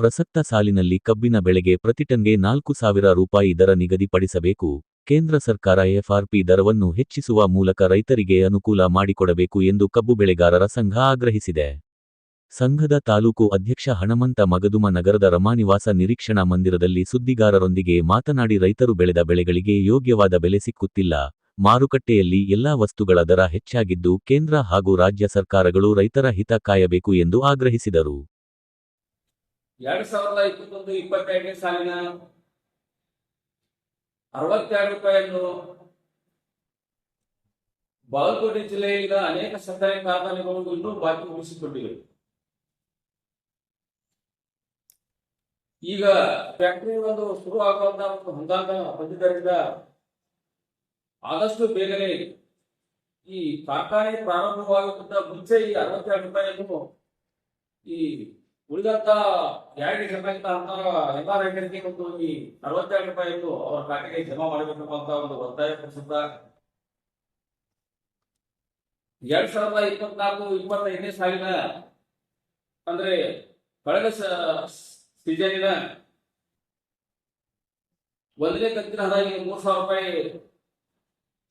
ಪ್ರಸಕ್ತ ಸಾಲಿನಲ್ಲಿ ಕಬ್ಬಿನ ಬೆಳೆಗೆ ಪ್ರತಿ ಟನ್ಗೆ ನಾಲ್ಕು ಸಾವಿರ ರೂಪಾಯಿ ದರ ನಿಗದಿಪಡಿಸಬೇಕು. ಕೇಂದ್ರ ಸರ್ಕಾರ ಎಫ್ಆರ್ಪಿ ದರವನ್ನು ಹೆಚ್ಚಿಸುವ ಮೂಲಕ ರೈತರಿಗೆ ಅನುಕೂಲ ಮಾಡಿಕೊಡಬೇಕು ಎಂದು ಕಬ್ಬು ಬೆಳೆಗಾರರ ಸಂಘ ಆಗ್ರಹಿಸಿದೆ. ಸಂಘದ ತಾಲೂಕು ಅಧ್ಯಕ್ಷ ಹಣಮಂತ ಮಗದುಮ ನಗರದ ರಮಾನಿವಾಸ ನಿರೀಕ್ಷಣಾ ಮಂದಿರದಲ್ಲಿ ಸುದ್ದಿಗಾರರೊಂದಿಗೆ ಮಾತನಾಡಿ ರೈತರು ಬೆಳೆದ ಬೆಳೆಗಳಿಗೆ ಯೋಗ್ಯವಾದ ಬೆಲೆ ಸಿಕ್ಕುತ್ತಿಲ್ಲ. ಮಾರುಕಟ್ಟೆಯಲ್ಲಿ ಎಲ್ಲಾ ವಸ್ತುಗಳ ದರ ಹೆಚ್ಚಾಗಿದ್ದು ಕೇಂದ್ರ ಹಾಗೂ ರಾಜ್ಯ ಸರ್ಕಾರಗಳು ರೈತರ ಹಿತ ಕಾಯಬೇಕು ಎಂದು ಆಗ್ರಹಿಸಿದರು. ಎರಡ್ ಸಾವಿರದ ಇಪ್ಪತ್ತೊಂದು ಇಪ್ಪತ್ತೆರಡನೇ ಸಾಲಿನ ಅರವತ್ತೆರಡು ರೂಪಾಯಿಯನ್ನು ಬಾಗಲಕೋಟೆ ಜಿಲ್ಲೆಯಿಂದ ಅನೇಕ ಸರ್ಕಾರಿ ಕಾರ್ಖಾನೆಗಳು ಇನ್ನೂ ಬಾಕಿ ಉಳಿಸಿಕೊಂಡಿವೆ. ಈಗ ಫ್ಯಾಕ್ಟರಿ ಒಂದು ಶುರು ಆಗುವಂತ ಒಂದು ಹಂಗಾಮ ಬಂದಿದ್ದರಿಂದ ಆದಷ್ಟು ಬೇಗನೆ ಈ ಕಾರ್ಖಾನೆ ಪ್ರಾರಂಭವಾಗುವಂತ ಮುಂಚೆ ಈ ಅರವತ್ತೆರಡು ರೂಪಾಯಿಯನ್ನು ಈ ಉಳಿದಂತ ಎರಡು ಜನ ಅಂತ ಎಲ್ಲಾ ರೈತರಿಗೆ ಒಂದು ಈ ಅರವತ್ತೆರಡು ಇದ್ದು ಅವರ ಖಾತೆಗೆ ಜಮಾ ಮಾಡಬೇಕಪ್ಪ ಅಂತ ಒಂದು ಒತ್ತಾಯ ಪಡಿಸುತ್ತ ಎರಡ್ ಸಾವಿರದ ಇಪ್ಪತ್ನಾಲ್ಕು, ಇಪ್ಪತ್ತೈದನೇ ಸಾಲಿನ ಅಂದ್ರೆ ಕಳೆದ ಸೀಸನಿನ ಒಂದನೇ ಕಂತಿನ ಹಣ ಈಗ ಮೂರ್ ಸಾವಿರ ರೂಪಾಯಿ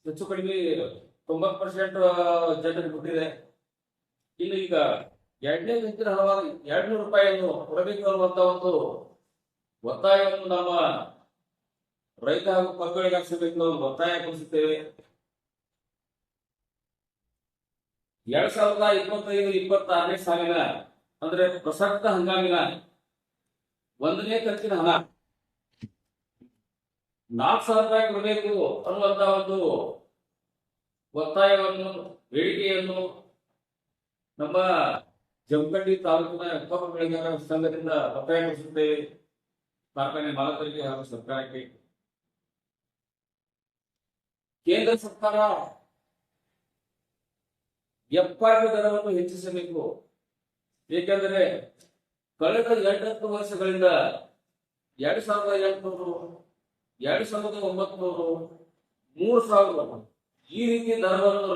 ಹೆಚ್ಚು ಕಡಿಮೆ ತೊಂಬತ್ ಪರ್ಸೆಂಟ್ ಜನರಿಗೆ ಕೊಟ್ಟಿದೆ. ಇನ್ನು ಈಗ ಎರಡನೇ ಕಂತಿನ ಹಣವಾಗಿ ಎರಡ್ನೂರು ರೂಪಾಯಿಯನ್ನು ಕೊಡಬೇಕು ಅನ್ನುವಂತ ಒಂದು ಒತ್ತಾಯವನ್ನು ನಮ್ಮ ರೈತ ಹಾಗೂ ಮಕ್ಕಳಿಗೆ ಹಾಕಿಸಬೇಕು ಒಂದು ಒತ್ತಾಯ ಕೊಡಿಸುತ್ತೇವೆ. ಎರಡ್ ಸಾವಿರದ ಇಪ್ಪತ್ತೈದು, ಇಪ್ಪತ್ತಾರನೇ ಸಾಲಿನ, ಅಂದ್ರೆ ಪ್ರಸಕ್ತ ಹಂಗಾಮಿನ ಒಂದನೇ ಕಂತಿನ ಹಣ. ನಾಲ್ಕು ಸಾವಿರ ರೂಪಾಯಿ ಕೊಡಬೇಕು ಅನ್ನುವಂತ ಒಂದು ಒತ್ತಾಯವನ್ನು, ಬೇಡಿಕೆಯನ್ನು ನಮ್ಮ ಜಮಖಂಡಿ ತಾಲೂಕಿನ ಅಕ್ರಮ ಬೆಳೆಗಾರರ ಸಂಘದಿಂದ ಒತ್ತಾಯಪಡಿಸುತ್ತೇವೆ ಕಾರ್ಖಾನೆ ಮಾಲಕರಿಗೆ ಹಾಗೂ ಸರ್ಕಾರಕ್ಕೆ ಕೇಂದ್ರ ಸರ್ಕಾರ ಎಫ್ಆರ್ಪಿ ದರವನ್ನು ಹೆಚ್ಚಿಸಬೇಕು. ಏಕೆಂದರೆ ಕಳೆದ ಎಂಟತ್ತು ವರ್ಷಗಳಿಂದ ಎರಡ್ ಸಾವಿರದ ಎಂಟುನೂರು, ಎರಡ್ ಸಾವಿರದ ಒಂಬತ್ತು ಮೂರು ಸಾವಿರ ಈ ರೀತಿ ದರವನ್ನು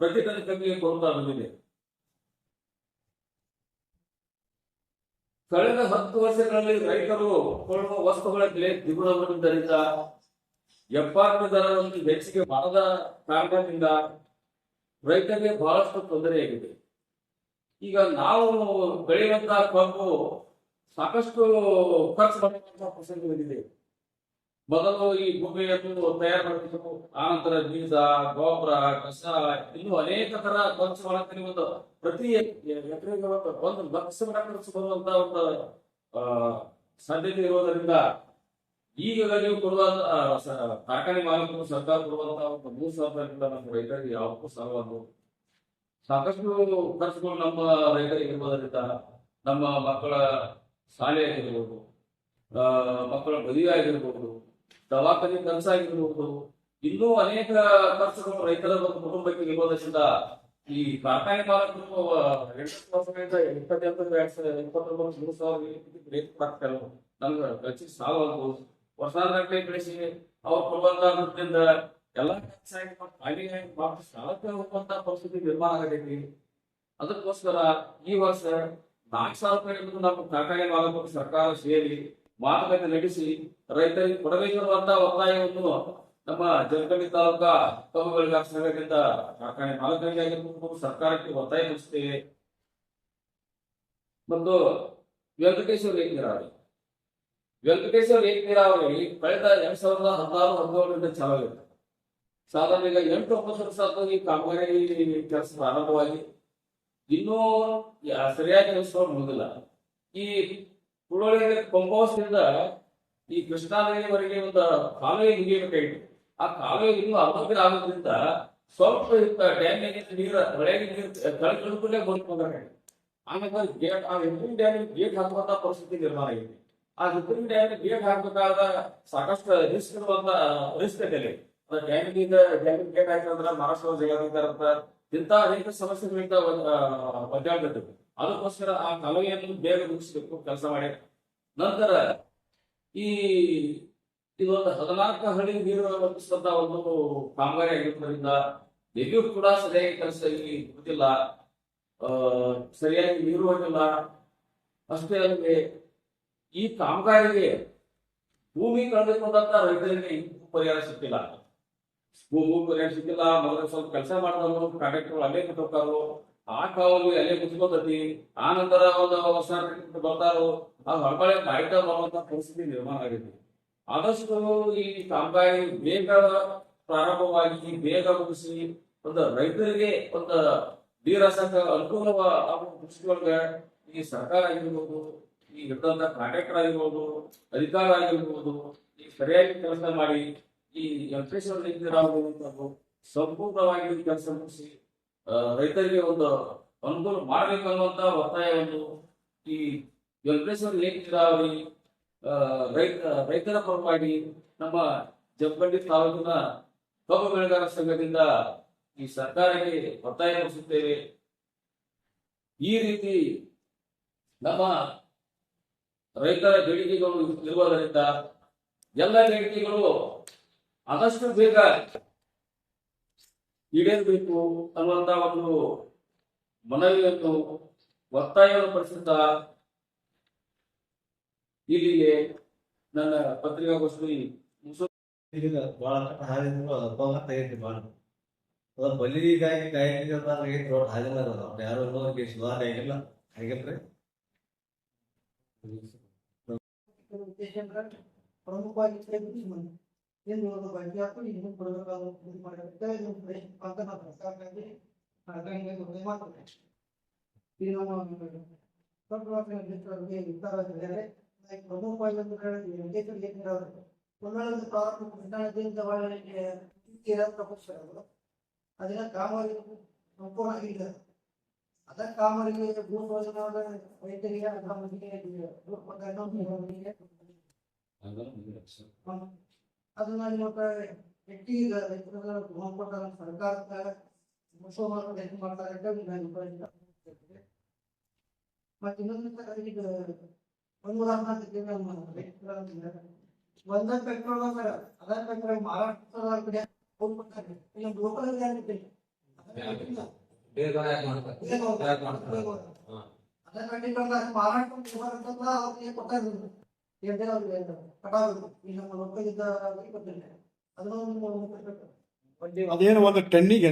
ಪ್ರತಿ ಟನ್ ಕಬ್ಬಿಗೆ ಕೊಡ್ತಾ ಬಂದಿದೆ. ಕಳೆದ ಹತ್ತು ವರ್ಷಗಳಲ್ಲಿ ರೈತರು ಕೊಳ್ಳುವ ವಸ್ತುಗಳ ಬೆಲೆ ದ್ವಿಗುಣಗೊಂಡಿದ್ದರಿಂದ ಎಫ್ಆರ್ಪಿ ದರವನ್ನು ಹೆಚ್ಚಿಗೆ ಮಾಡದ ಕಾರಣದಿಂದ ರೈತರಿಗೆ ಬಹಳಷ್ಟು ತೊಂದರೆಯಾಗಿದೆ. ಈಗ ನಾವು ಬೆಳೆಯುವಂತಹ ಕಬ್ಬು ಸಾಕಷ್ಟು ಖರ್ಚು ಮಾಡುವಂತಹ ಪ್ರಸಂಗ ಬಂದಿದೆ ಮೊದಲು ಈ ಭೂಮಿಯನ್ನು ತಯಾರು ಮಾಡಬೇಕು ಆನಂತರ ಬೀಜ ಗೊಬ್ಬರ ಕಸ ಇನ್ನು ಅನೇಕ ತರ ಖರ್ಚು ಮಾಡಕ್ಕೆ ಒಂದು ಪ್ರತಿ ಒಂದು ಲಕ್ಷ ಖರ್ಚು ಬರುವಂತ ಒಂದು ಆ, ಸಾಧ್ಯತೆ ಇರೋದರಿಂದ ಈಗ ನೀವು ಕೊಡುವ ಆ, ಕಾರ್ಖಾನೆ ಮಾಲೀಕರು ಸರ್ಕಾರ ಕೊಡುವಂತಹ ಒಂದು ಮೂರು ಸಾವಿರದಿಂದ ನಮ್ಮ ರೈತರಿಗೆ ಯಾವಕ್ಕೂ ಸಾಲವನ್ನು ಸಾಕಷ್ಟು ಖರ್ಚುಗಳು ನಮ್ಮ ರೈತರಿಗೆ ಇರುವುದರಿಂದ ನಮ್ಮ ಮಕ್ಕಳ ಶಾಲೆ ಆಗಿರ್ಬೋದು ಆ, ಮಕ್ಕಳ ಮದುವೆ ಆಗಿರ್ಬೋದು ದವಾಖಾನೆ ಆಗಿರ್ಬೋದು ಇನ್ನೂ ಅನೇಕ ಖರ್ಚುಗಳು ರೈತರ ಒಂದು ಕುಟುಂಬಕ್ಕೆ ಇರುವುದರಿಂದ ಈ ಕಾರ್ಖಾನೆ ಮಾಲಕರು ಮೂರು ಸಾವಿರ ನಮ್ಗೆ ಖರ್ಚು ಸಾಲ ಆಗ್ಬೋದು ವರ್ಷಾನುಗಟ್ಟಲೆ ಬೆಳೆಸಿ ಅವ್ರ ಪ್ರಬಂಧದಿಂದ ಎಲ್ಲಾ ಹೋಗುವಂತ ಪರಿಸ್ಥಿತಿ ನಿರ್ಮಾಣ ಆಗತೈತಿ ಅದಕ್ಕೋಸ್ಕರ ಈ ವರ್ಷ ನಾಲ್ಕು ಸಾವಿರ ರೂಪಾಯಿ ನಮ್ಮ ಕಾರ್ಖಾನೆ ಮಾಲಕರು ಸರ್ಕಾರ ಸೇರಿ ಮಾತುಕತೆ ನಡೆಸಿ ರೈತರಿಗೆ ಕೊಡಬೇಕಿರುವಂತಹ ಒತ್ತಾಯವನ್ನು ನಮ್ಮ ಜಲಕಂಡಿ ತಾಲೂಕಾ ಕಬ್ಬು ಬೆಳೆಗಾರ ಸಂಘದಿಂದ ಕಾರ್ಖಾನೆ ಮಾಲಕರಿಗೆ ಆಗಿರ್ಬೋದು, ಸರ್ಕಾರಕ್ಕೆ ಒತ್ತಾಯ ಮುಗಿಸ್ತೇವೆ. ಮತ್ತು ವೆಂಕಟೇಶ್ವರ ಏಕ ನೀರಾವರಿ. ವೆಂಕಟೇಶ್ವರ ಏಕ ನೀರಾವರಿ ಕಳೆದ ಎರಡ್ ಸಾವಿರದ ಹದಿನಾರು, ಹದಿನೇಳರಿಂದ ಚಾಲಾಗಿದೆ ಸಾಧಾರಣ ಈಗ ಎಂಟು, ಒಂಬತ್ತು ವರ್ಷ ಈ ಕಾಮಗಾರಿ ಕೆಲಸ ಪ್ರಾರಂಭವಾಗಿ. ಇನ್ನೂ ಸರಿಯಾಗಿ ಕೆಲಸಗಳು ಮುಗಿದಿಲ್ಲ ಈ ಕುಳೋಳಿ ಪಂಪ್ ಈ ಕೃಷ್ಣಾ ನದಿವರೆಗೆ ಒಂದು ಕಾಲುವೆ ಮುಗಿಯಬೇಕಾಗಿತ್ತು ಆ ಕಾಲುವೆ ಇನ್ನೂ ಅಭಿವೃದ್ಧಿ ಆಗೋದ್ರಿಂದ ಸ್ವಲ್ಪ ಡ್ಯಾಮ್ ನೀರು, ಹೊಳೆಗೆ ನೀರು ಕಳ್ಕೊಳ್ಳೇ ಬರ್ಬೇಕಾಗಿತ್ತು ಆಮೇಲೆ ಗೇಟ್, ಆ ಹೆಬ್ಬುರಿ ಡ್ಯಾಮ್ ಗೇಟ್ ಹಾಕುವಂತ ಪರಿಸ್ಥಿತಿ ನಿರ್ಮಾಣ ಆಗಿದೆ. ಆ ಹೆಬ್ಬುರಿ ಡ್ಯಾಮ್ ಗೇಟ್ ಹಾಕಬೇಕಾದ ಸಾಕಷ್ಟು ರಿಸ್ಕ್ ಇರುವಂತ ರಿಸ್ಕ್ ಇದೆ ಡ್ಯಾಮಿನಿಂದ ಡ್ಯಾಮ್ ಗೇಟ್ ಹಾಕಿದ್ರೆ ಮಹಾರಾಷ್ಟ್ರ ಅಂತ ಇಂಥ ಅನೇಕ ಸಮಸ್ಯೆಗಳಿಂದ ಒಂದು ಒದ್ದಾಡ್ತಿರ್ತದೆ ಅದಕ್ಕೋಸ್ಕರ ಆ ಕಲೆಯನ್ನು ಬೇಗ ಮುಗಿಸಬೇಕು ಕೆಲಸ ಮಾಡಿ. ನಂತರ ಈ ಇದೊಂದು ಹದಿನಾಲ್ಕು ಹಳ್ಳಿ ನೀರು ಒದಗಿಸುವಂತ ಒಂದು ಕಾಮಗಾರಿ ಆಗಿರೋದ್ರಿಂದ ಎಲ್ಲಿಯೂ ಕೂಡ ಸರಿಯಾಗಿ ಕೆಲಸ ಇಲ್ಲಿ ಗೊತ್ತಿಲ್ಲ ಸರಿಯಾಗಿ ನೀರು ಹೋಗಿಲ್ಲ. ಅಷ್ಟೇ ಅಲ್ಲದೆ ಈ ಕಾಮಗಾರಿಗೆ ಭೂಮಿ ಕಳೆದುಕೊಂಡಂತ ರೈತರಿಗೆ ಪರಿಹಾರ ಸಿಕ್ಕಿಲ್ಲ. ಭೂಮಿ ಪರಿಹಾರ ಸಿಕ್ಕಿಲ್ಲ. ಮೊದಲ ಸ್ವಲ್ಪ ಕೆಲಸ ಮಾಡಿದವರು ಕಾಂಟ್ರಾಕ್ಟರ್ ಅಲ್ಲೇ ಕೂತ್ಕೋತಾರು ಆ ಕಾವಲು ಅಲ್ಲೇ ಕುತ್ಕೋತತಿ? ಆ ನಂತರ ಒಂದು ಹೊಸ ಬರ್ತಾರೋ, ಆ ಹೊರಗಡೆ ಕಾಯ್ತಾ ಬರುವಂತ ಪರಿಸ್ಥಿತಿ ನಿರ್ಮಾಣ ಆಗಿದೆ. ಆದಷ್ಟು ಈ ಕಾಮಗಾರಿ ಬೇಗ ಪ್ರಾರಂಭವಾಗಿ ಬೇಗ ಮುಗಿಸಿ, ಒಂದು ರೈತರಿಗೆ ಒಂದು ನೀರಸಕ ಅನುಕೂಲ ಆಗುವ ಈ ಸರ್ಕಾರ ಆಗಿರ್ಬೋದು, ಈ ಹಿಡಿದಂತ ಕಾಂಟ್ರಾಕ್ಟರ್ ಆಗಿರ್ಬೋದು, ಅಧಿಕಾರ ಆಗಿರ್ಬೋದು, ಈ ಸರಿಯಾಗಿ ಕೆಲಸ ಮಾಡಿ, ಈ ಯಂತ್ರೇಶ್ವರ ಸಂಪೂರ್ಣವಾಗಿ ಕೆಲಸ ಮುಗಿಸಿ ರೈತರಿಗೆ ಒಂದು ಅನುಕೂಲ ಮಾಡ್ಬೇಕನ್ನುವಂತ ಒತ್ತಾಯ ಒಂದು ಈ ಯಂತ್ರೇಶ್ವರ ಲೇಕ್ ನೀರಾವರಿ ರೈತ, ರೈತರ ಪರವಾಗಿ ನಮ್ಮ ಜಂಬಂಡಿ ತಾಲೂಕಿನ ಕಬ್ಬು ಬೆಳೆಗಾರ ಸಂಘದಿಂದ ಈ ಸರ್ಕಾರಕ್ಕೆ ಒತ್ತಾಯ ಪಡಿಸುತ್ತೇವೆ ಈ ರೀತಿ ನಮ್ಮ ರೈತರ ಬೇಡಿಕೆಗಳು ಇರುವುದರಿಂದ ಎಲ್ಲ ಬೇಡಿಕೆಗಳು ಆದಷ್ಟು ಬೇಗ ಈಡೇರಬೇಕು ಅನ್ನುವಂತ ಒಂದು ಮನವಿಯನ್ನು ಒತ್ತಾಯವನ್ನು ಪಡಿಸುತ್ತಾ ಇಲ್ಲಿಗೆ ನನ್ನ ಪತ್ರಿಕಾಗೋಷ್ಠಿ ಬಹಳ ತೆಗೈತಿ ಭಾಳ ಅದ ಬಲಿಗಾಗಿ ಅದ. ಅವ್ರು ಯಾರು ಅನ್ನೋದಕ್ಕೆ ಸುಧಾರಣೆ ಆಗಿಲ್ಲ ಪ್ರಮುಖವಾಗಿ ಏನು ಒಂದು ಬಗ್ಗೆ ಹಾಕು ಇನ್ನೂ ಕೊಡಬೇಕಾದ ಇದು ಮಾಡಿರುತ್ತೆ ಇದು ಪ್ರಶ್ನೆ ಅಂತ ನಾವು ಸರ್ಕಾರಕ್ಕೆ ಸರ್ಕಾರಕ್ಕೆ ಮನವಿ ಮಾಡ್ತೇವೆ. ಈ ನಮ್ಮ ಸರ್ಕಾರದ ಮಿತ್ರರಿಗೆ ಇತರ ಇದ್ದಾರೆ ಲೈಕ್ ಪ್ರಮುಖವಾಗಿ ಒಂದು ಕಡೆ ವೆಂಕಟೇಶ್ವರ ಏಕರಾವರು ಒಂದೊಂದು ಪ್ರಾರಂಭ ಕೃಷ್ಣಾನದಿಂದ ಒಳಗೆ ತೀರ ಪ್ರಪಂಚಗಳು ಅದನ್ನ ಕಾಮಗಾರಿ ಸಂಪೂರ್ಣ ಆಗಿಲ್ಲ ಅದ ಕಾಮಗಾರಿಗೆ ಭೂಸ್ವಾಧೀನವಾದ ರೈತರಿಗೆ ಕಾಮಗಾರಿಗೆ ರೂಪಕ್ಕೆ ಅದನ್ನ ನಿಮ್ಮ ವ್ಯಕ್ತಿ ಮಾಡ್ಕೊಟ್ಟಾರ ಸರ್ಕಾರದ ಮುಸಲ್ಮಾನರು ಹೆಂಗ್ ಮಾಡ್ತಾರೆ. ಮತ್ತೆ ಇನ್ನೊಂದು ಈಗ ಒಂದು ಪೆಟ್ರೋಲ್ ಅಂದ್ರೆ ಅದ ಪೆಟ್ರೋಲ್ ಮಹಾರಾಷ್ಟ್ರದ ಕಡೆ ಹೋಗ್ಬಿಡ್ತಾರೆ. ಇಲ್ಲ ಲೋಕಲ್ ಅದ ಕಂಡಿಕೊಂಡ ಮಹಾರಾಷ್ಟ್ರ ಕೊಟ್ಟಾರ ಅದೇನು ಒಂದು ಟನ್ನಿಗೆ